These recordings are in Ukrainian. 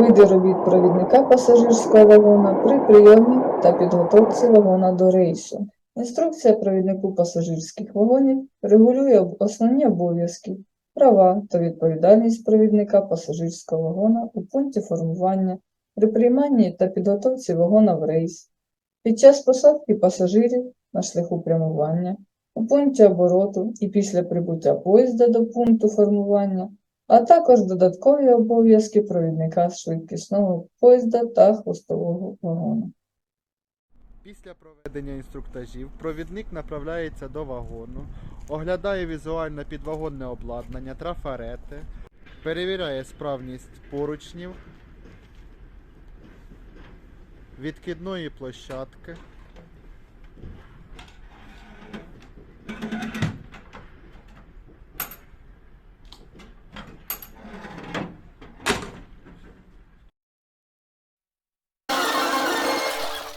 Види робіт провідника пасажирського вагона при прийомі та підготовці вагона до рейсу. Інструкція провіднику пасажирських вагонів регулює основні обов'язки, права та відповідальність провідника пасажирського вагона у пункті формування, при прийманні та підготовці вагона в рейс, під час посадки пасажирів на шляху прямування, у пункті обороту і після прибуття поїзда до пункту формування, а також додаткові обов'язки провідника швидкісного поїзда та хвостового вагону. Після проведення інструктажів провідник направляється до вагону, оглядає візуально підвагонне обладнання, трафарети, перевіряє справність поручнів, відкидної площадки.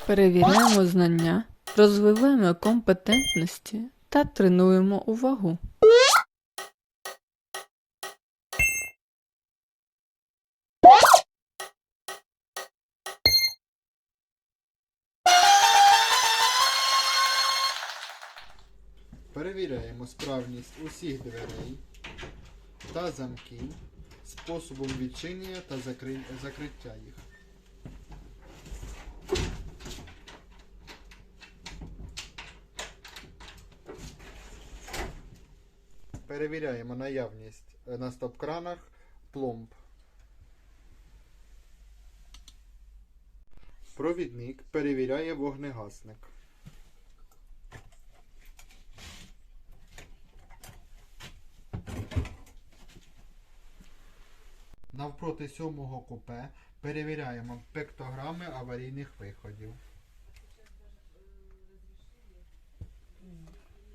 Перевіряємо знання, розвиваємо компетентності та тренуємо увагу. Перевіряємо справність усіх дверей та замків способом відчинення та закриття їх. Перевіряємо наявність на стоп-кранах пломб. Провідник перевіряє вогнегасник. Навпроти сьомого купе перевіряємо пектограми аварійних виходів.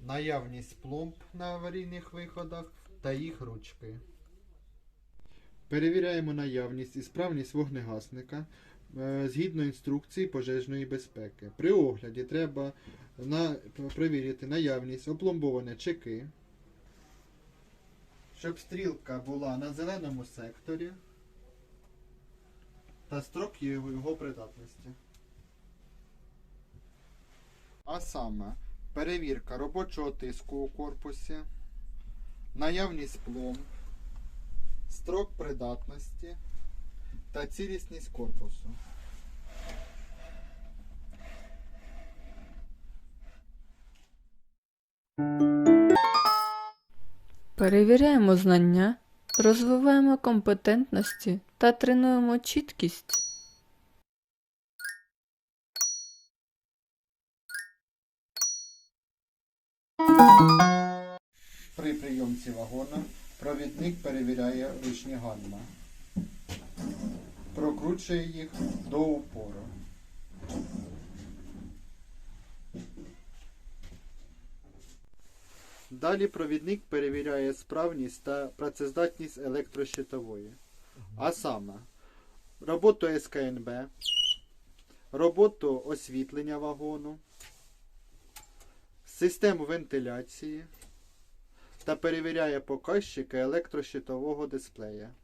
Наявність пломб на аварійних виходах та їх ручки. Перевіряємо наявність і справність вогнегасника е, згідно інструкції пожежної безпеки. При огляді треба на, перевірити наявність опломбовані чеки, щоб стрілка була на зеленому секторі та строк його придатності. А саме перевірка робочого тиску у корпусі, наявність пломб, строк придатності та цілісність корпусу. Перевіряємо знання, розвиваємо компетентності та тренуємо чіткість. Прийомці вагона провідник перевіряє ручні гальма. Прокручує їх до упору. Далі провідник перевіряє справність та працездатність електрощитової. А саме роботу СКНБ, роботу освітлення вагону, систему вентиляції та перевіряє показчики електрощитового дисплея.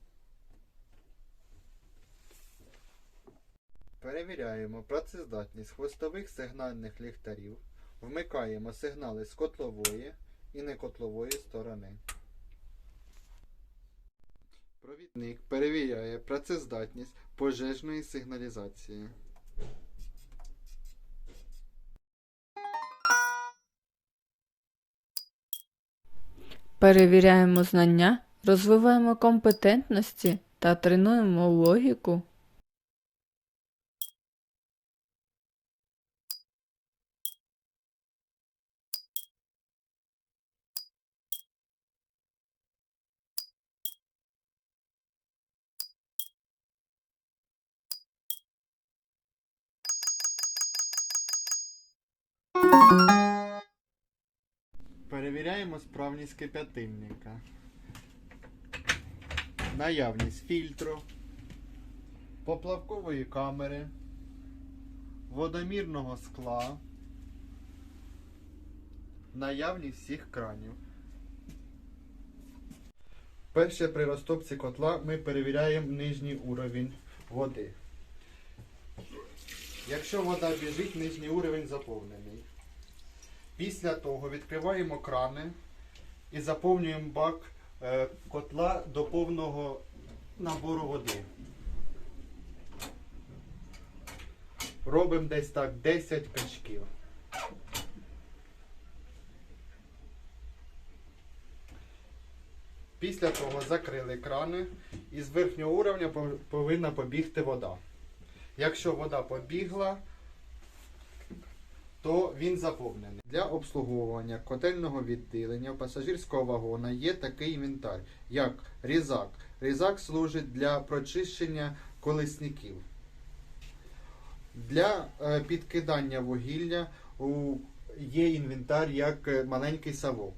Перевіряємо працездатність хвостових сигнальних ліхтарів. Вмикаємо сигнали з котлової і некотлової сторони. Провідник перевіряє працездатність пожежної сигналізації. Перевіряємо знання, розвиваємо компетентності та тренуємо логіку. Перевіряємо справність кип'ятильника. Наявність фільтру, поплавкової камери, водомірного скла, наявність всіх кранів. Перше при розтопці котла ми перевіряємо нижній уровень води. Якщо вода біжить, нижній уровень заповнений. Після того відкриваємо крани і заповнюємо бак е, котла до повного набору води. Робимо десь так 10 качків. Після того закрили крани і з верхнього уровня повинна побігти вода. Якщо вода побігла, то він заповнений. Для обслуговування котельного відділення пасажирського вагона є такий інвентар, як різак. Різак служить для прочищення колесників. Для е, підкидання вугілля є інвентар як е, маленький савок.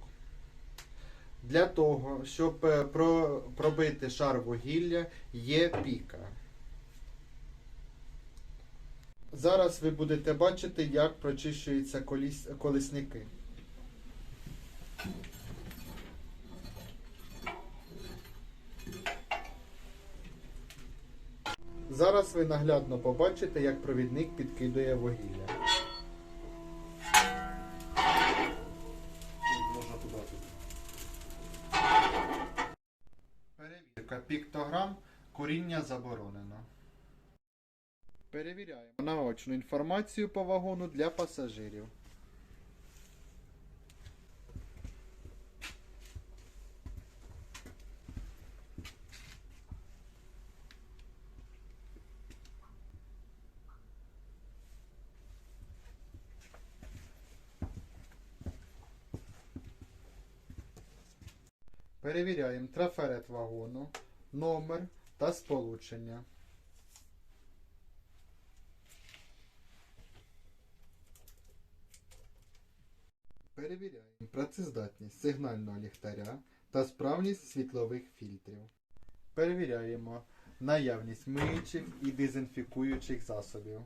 Для того, щоб е, пробити шар вугілля, є піка. Зараз ви будете бачити, як прочищуються коліс, колесники. Зараз ви наглядно побачите, як провідник підкидує вугілля. Перевірка піктограм, куріння заборонено. Перевіряємо наочну інформацію по вагону для пасажирів. Перевіряємо трафарет вагону, номер та сполучення. Перевіряємо працездатність сигнального ліхтаря та справність світлових фільтрів. Перевіряємо наявність миючих і дезінфікуючих засобів.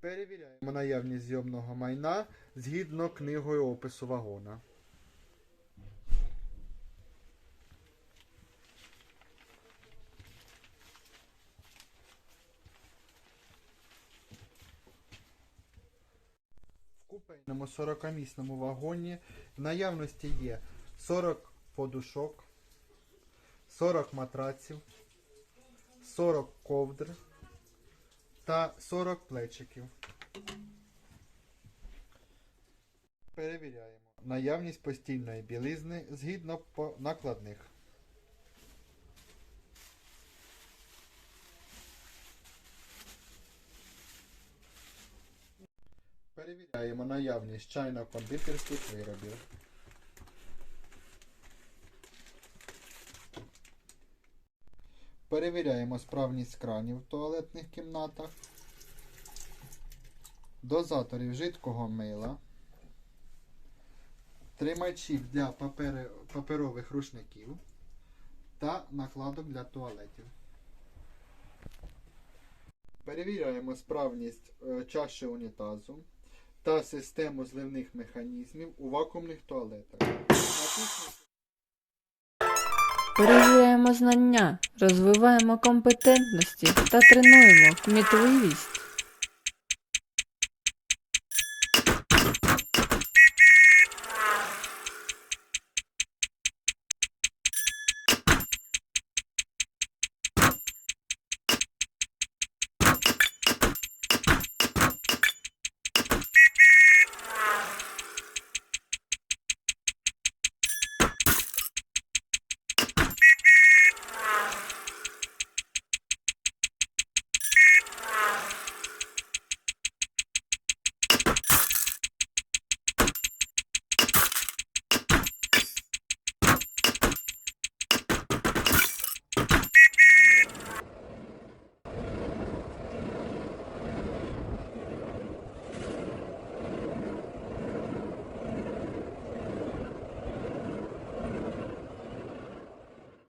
Перевіряємо наявність зйомного майна згідно книгою опису вагона. В 40-місному вагоні в наявності є 40 подушок, 40 матраців, 40 ковдр та 40 плечиків. Перевіряємо наявність постільної білизни згідно накладних. Перевіряємо наявність чайно-кондитерських виробів. Перевіряємо справність кранів в туалетних кімнатах, дозаторів жидкого мила, тримачів для папери- паперових рушників та накладок для туалетів. Перевіряємо справність е, чаші унітазу та систему зливних механізмів у вакуумних туалетах. Перевіряємо знання, розвиваємо компетентності та тренуємо кмітливість.